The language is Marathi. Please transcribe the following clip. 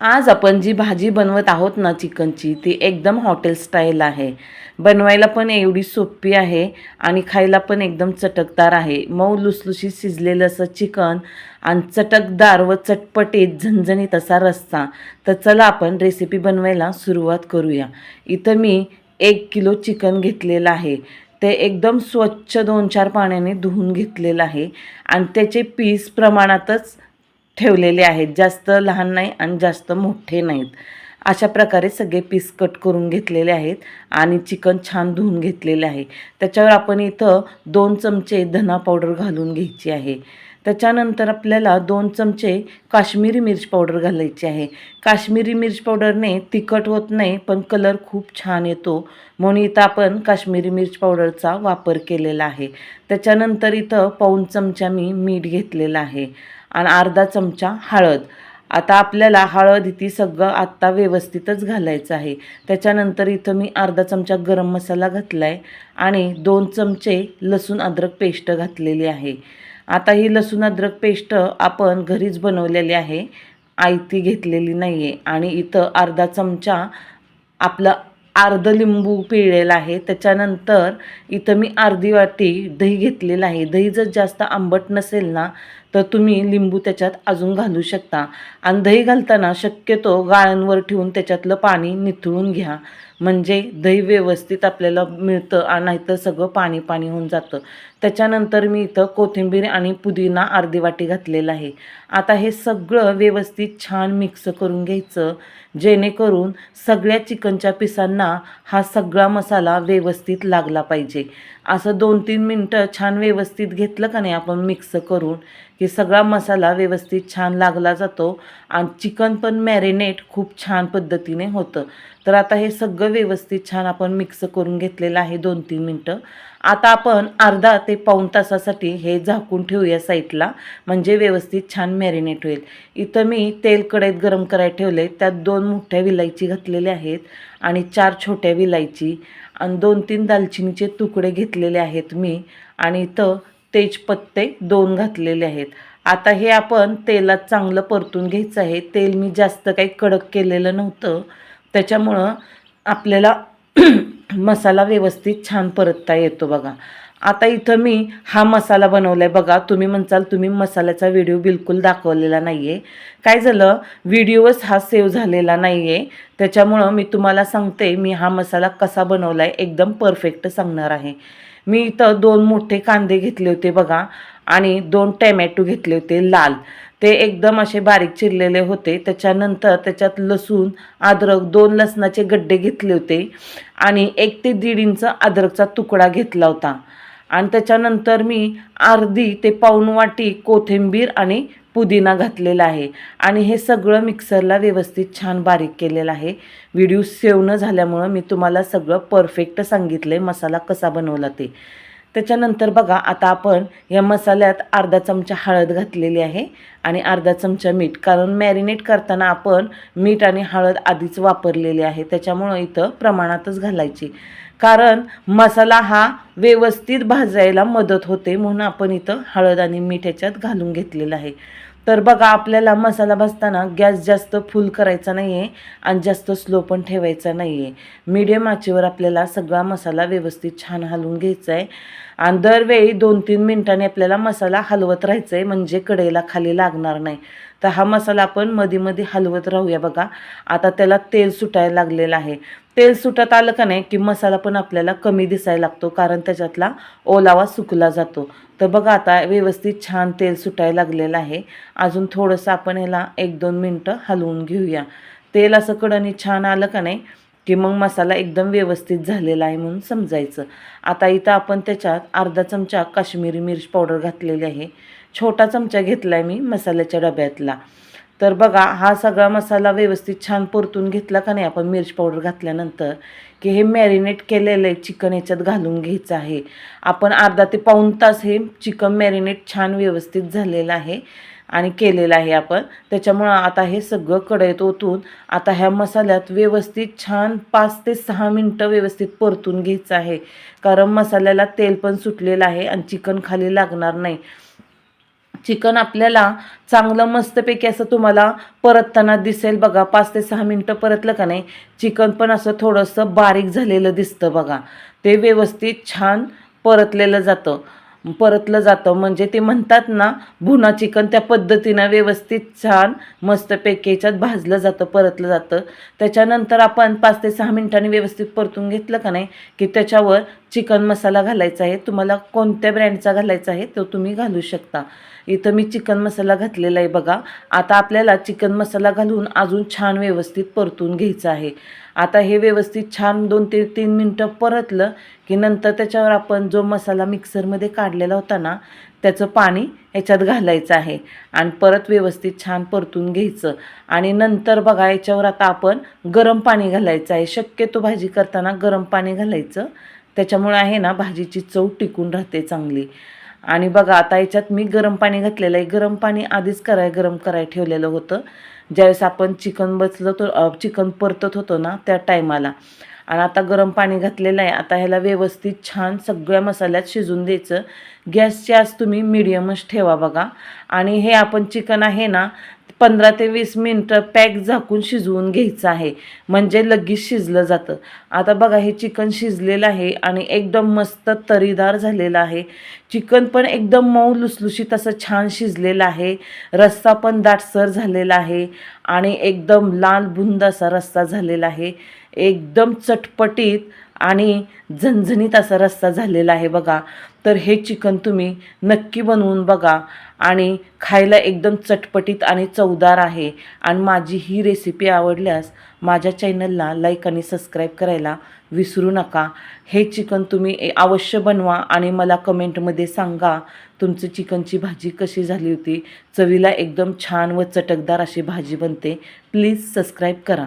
आज आपण जी भाजी बनवत आहोत ना चिकनची ती एकदम हॉटेल स्टाईल आहे. बनवायला पण एवढी सोपी आहे आणि खायला पण एकदम चटकदार आहे. मऊ लुसलुशीत शिजलेलं असं चिकन आणि चटकदार व चटपटीत झणझणीत असा रस्सा. तर चला आपण रेसिपी बनवायला सुरुवात करूया. इथं मी एक किलो चिकन घेतलेलं आहे. ते एकदम स्वच्छ दोन चार पाण्याने धुवून घेतलेलं आहे आणि त्याचे पीस प्रमाणातच ठेवलेले आहेत. जास्त लहान नाही आणि जास्त मोठे नाहीत. अशा प्रकारे सगळे पीस कट करून घेतलेले आहेत आणि चिकन छान धुवून घेतलेले आहे. त्याच्यावर आपण इथं दोन चमचे धना पावडर घालून घ्यायची आहे. त्याच्यानंतर आपल्याला दोन चमचे काश्मीरी मिर्च पावडर घालायची आहे. काश्मीरी मिर्च पावडरने तिखट होत नाही पण कलर खूप छान येतो. म्हणून इथं आपण काश्मीरी मिर्च पावडरचा वापर केलेला आहे. त्याच्यानंतर इथं पाऊन चमचा मी मीठ घेतलेलं आहे आणि अर्धा चमचा हळद. आता आपल्याला हळद इथे सगळं आत्ता व्यवस्थितच घालायचं आहे. त्याच्यानंतर इथं मी अर्धा चमचा गरम मसाला घातला आहे आणि दोन चमचे लसूण अद्रक पेस्ट घातलेली आहे. आता ही लसूण अद्रक पेस्ट आपण घरीच बनवलेली आहे. आयती घेतलेली नाही आहे आणि इथं अर्धा चमचा आपलं अर्ध लिंबू पिळलेला आहे. त्याच्यानंतर इथं मी अर्धी वाटी दही घेतलेलं आहे. दही जर जास्त आंबट नसेल ना तर तुम्ही लिंबू त्याच्यात अजून घालू शकता. आणि दही घालताना शक्यतो गाळांवर ठेवून त्याच्यातलं पाणी निथळून घ्या. म्हणजे दही व्यवस्थित आपल्याला मिळतं आणि नाहीतर सगळं पाणी पाणी होऊन जातं. त्याच्यानंतर मी इथं कोथिंबीर आणि पुदिना अर्धी वाटी घातलेला आहे. आता हे सगळं व्यवस्थित छान मिक्स करून घ्यायचं. जेणेकरून सगळ्या चिकनच्या पिसांना हा सगळा मसाला व्यवस्थित लागला पाहिजे. असं दोन तीन मिनटं छान व्यवस्थित घेतलं का नाही आपण मिक्स करून की सगळा मसाला व्यवस्थित छान लागला जातो आणि चिकन पण मॅरिनेट खूप छान पद्धतीने होतं. तर आता हे सगळं व्यवस्थित छान आपण मिक्स करून घेतलेलं आहे दोन तीन मिनटं. आता आपण अर्धा ते पाऊण तासासाठी हे झाकून ठेवूया साईडला म्हणजे व्यवस्थित छान मॅरिनेट होईल. इथं मी तेल कढईत गरम करायला ठेवले त्यात दोन मोठ्या विलायची घातलेले आहेत आणि चार छोट्या विलायची आणि दोन तीन दालचिनीचे तुकडे घेतलेले आहेत मी. आणि इथं तेजपत्ते दोन घातलेले आहेत. आता हे आपण तेलात चांगलं परतून घ्यायचं आहे. तेल मी जास्त काही कडक केलेलं नव्हतं. त्याच्यामुळं आपल्याला मसाला व्यवस्थित छान परतता येतो बघा. आता इथं मी हा मसाला बनवला आहे बघा तुम्ही म्हणसाल तुम्ही मसाल्याचा व्हिडिओ बिलकुल दाखवलेला नाही आहे काय झालं? व्हिडिओच हा सेव्ह झालेला नाही आहे त्याच्यामुळं मी तुम्हाला सांगते मी हा मसाला कसा बनवला आहे एकदम परफेक्ट सांगणार आहे. मी इथं दोन मोठे कांदे घेतले होते बघा आणि दोन टॅमॅटो घेतले होते लाल. ते एकदम असे बारीक चिरलेले होते. त्याच्यानंतर त्याच्यात लसूण अद्रक दोन लसणाचे गड्डे घेतले होते. आणि एक ते दीड इंच अद्रकचा तुकडा घेतला होता. आणि त्याच्यानंतर मी अर्धी ते पाऊण वाटी कोथिंबीर आणि पुदिना घातलेला आहे. आणि हे सगळं मिक्सरला व्यवस्थित छान बारीक केलेलं आहे. व्हिडिओ सेव्ह न झाल्यामुळं मी तुम्हाला सगळं परफेक्ट सांगितलं आहे मसाला कसा बनवला ते. त्याच्यानंतर बघा आता आपण या मसाल्यात अर्धा चमचा हळद घातलेली आहे आणि अर्धा चमचा मीठ. कारण मॅरिनेट करताना आपण मीठ आणि हळद आधीच वापरलेली आहे. त्याच्यामुळं इथं प्रमाणातच घालायची. कारण मसाला हा व्यवस्थित भाजायला मदत होते म्हणून आपण इथं हळद आणि मीठ ह्याच्यात घालून घेतलेलं आहे. तर बघा आपल्याला मसाला भाजताना गॅस जास्त फुल करायचा नाही आहे आणि जास्त स्लो पण ठेवायचा नाही आहे मीडियम आचेवर आपल्याला सगळा मसाला व्यवस्थित छान हलवून घ्यायचा आहे आणि दरवेळी दोन तीन मिनटांनी आपल्याला मसाला हलवत राहायचं आहे म्हणजे कढईला खाली लागणार नाही. तर हा मसाला आपण मध्ये मध्ये हलवत राहूया बघा. आता त्याला तेल सुटायला लागलेलं आहे. तेल सुटत आलं का नाही की मसाला पण आपल्याला कमी दिसायला लागतो कारण त्याच्यातला ओलावा सुकला जातो. तर बघा आता व्यवस्थित छान तेल सुटायला लागलेलं आहे. अजून थोडंसं आपण ह्याला एक दोन मिनटं हलवून घेऊया. तेल असं कडणी छान आलं का नाही की मग मसाला एकदम व्यवस्थित झालेला आहे म्हणून समजायचं. आता इथं आपण त्याच्यात अर्धा चमचा काश्मीरी मिर्च पावडर घातलेली आहे. छोटा चमचा घेतला आहे मी मसाल्याच्या डब्यातला. तर बघा हा सगळा मसाला व्यवस्थित छान परतून घेतला का नाही? आपण मिरची पावडर घातल्यानंतर की हे मॅरिनेट केलेलं आहे चिकन याच्यात घालून घ्यायचं आहे. आपण अर्धा ते पाऊण तास हे चिकन मॅरिनेट छान व्यवस्थित झालेलं आहे आणि केलेलं आहे आपण. त्याच्यामुळं आता हे सगळं कढईत ओतून आता ह्या मसाल्यात व्यवस्थित छान पाच ते सहा मिनटं व्यवस्थित परतून घ्यायचं आहे. कारण मसाल्याला तेल पण सुटलेलं आहे आणि चिकन खाली लागणार नाही. चिकन आपल्याला चांगलं मस्तपैकी असं तुम्हाला परतताना दिसेल बघा पाच ते सहा मिनटं परतलं का नाही चिकन पण असं थोडंसं बारीक झालेलं दिसतं बघा. ते व्यवस्थित छान परतलेलं जातं. परतलं जातं म्हणजे ते म्हणतात ना भुना चिकन त्या पद्धतीनं व्यवस्थित छान मस्त याच्यात भाजलं जातं परतलं जातं. त्याच्यानंतर आपण पाच ते सहा मिनिटांनी व्यवस्थित परतून घेतलं का नाही की त्याच्यावर चिकन मसाला घालायचा आहे. तुम्हाला कोणत्या ब्रँडचा घालायचा आहे तो तुम्ही घालू शकता. इथं मी चिकन मसाला घातलेला आहे बघा. आता आपल्याला चिकन मसाला घालून अजून छान व्यवस्थित परतून घ्यायचं आहे. आता हे व्यवस्थित छान दोन ते तीन मिनटं परतलं की नंतर त्याच्यावर आपण जो मसाला मिक्सरमध्ये काढलेला होता ना त्याचं पाणी ह्याच्यात घालायचं आहे. आणि परत व्यवस्थित छान परतून घ्यायचं. आणि नंतर बघा याच्यावर आता आपण गरम पाणी घालायचं आहे. शक्यतो भाजी करताना गरम पाणी घालायचं. त्याच्यामुळे आहे ना भाजीची चव टिकून राहते चांगली. आणि बघा आता याच्यात मी गरम पाणी घातलेलं आहे. गरम पाणी आधीच कराय गरम कराय ठेवलेलं होतं. ज्यावेळेस आपण चिकन बसलं तर चिकन परतत होतो ना त्या टायमाला आणि आता गरम पाणी घातलेलं आहे. आता ह्याला व्यवस्थित छान सगळ्या मसाल्यात शिजून द्यायचं. गॅसची आज तुम्ही मिडियमच ठेवा बघा. आणि हे आपण चिकन आहे ना पंधरा ते वीस मिनटं पॅक झाकून शिजवून घ्यायचं आहे. म्हणजे लगेच शिजलं जातं. आता बघा हे चिकन शिजलेलं आहे आणि एकदम मस्त तरीदार झालेलं आहे. चिकन पण एकदम मऊ लुसलुशीत असं छान शिजलेलं आहे. रस्सा पण दाटसर झालेला आहे. आणि एकदम लाल बुंद असा रस्सा झालेला आहे. एकदम चटपटीत आणि झणझणीत असा रस्सा झालेला आहे बघा. तर हे चिकन तुम्ही नक्की बनवून बघा आणि खायला एकदम चटपटीत आणि चवदार आहे. आणि माझी ही रेसिपी आवडल्यास माझ्या चॅनलला लाईक आणि सबस्क्राईब करायला विसरू नका. हे चिकन तुम्ही ए- अवश्य बनवा आणि मला कमेंटमध्ये सांगा तुमचं चिकनची भाजी कशी झाली होती. चवीला एकदम छान व चटकदार अशी भाजी बनते. प्लीज सबस्क्राईब करा.